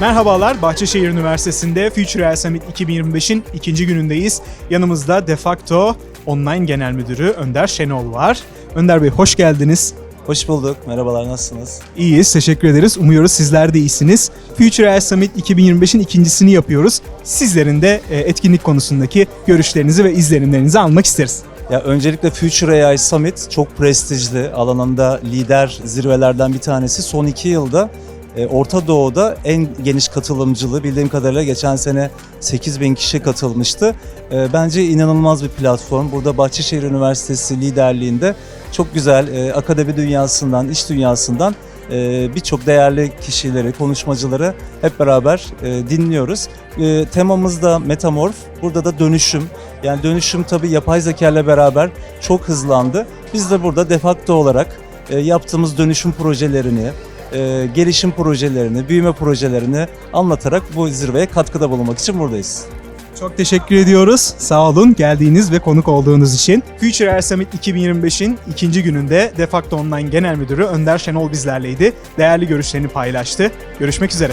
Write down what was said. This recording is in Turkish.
Merhabalar, Bahçeşehir Üniversitesi'nde Future Summit 2025'in ikinci günündeyiz. Yanımızda de facto online genel müdürü Önder Şenol var. Önder Bey hoş geldiniz. Hoş bulduk. Merhabalar, nasılsınız? İyiyiz, teşekkür ederiz. Umuyoruz sizler de iyisiniz. Future Summit 2025'in ikincisini yapıyoruz. Sizlerin de e, etkinlik konusundaki görüşlerinizi ve izlenimlerinizi almak isteriz. Ya öncelikle Future AI Summit çok prestijli, alanında lider zirvelerden bir tanesi. Son iki yılda e, Orta Doğu'da en geniş katılımcılığı bildiğim kadarıyla geçen sene 8 bin kişi katılmıştı. E, Bence inanılmaz bir platform. Burada Bahçeşehir Üniversitesi liderliğinde çok güzel e, akademi dünyasından, iş dünyasından e, birçok değerli kişileri, konuşmacıları hep beraber dinliyoruz. Temamız da metamorf, burada da dönüşüm. Yani dönüşüm tabii yapay zeka ile beraber çok hızlandı. Biz de burada defakto olarak yaptığımız dönüşüm projelerini, e, gelişim projelerini, büyüme projelerini anlatarak bu zirveye katkıda bulunmak için buradayız. Çok teşekkür ediyoruz. Sağ olun geldiğiniz ve konuk olduğunuz için. Future Air Summit 2025'in ikinci gününde De facto Online Genel Müdürü Önder Şenol bizlerleydi. Değerli görüşlerini paylaştı. Görüşmek üzere.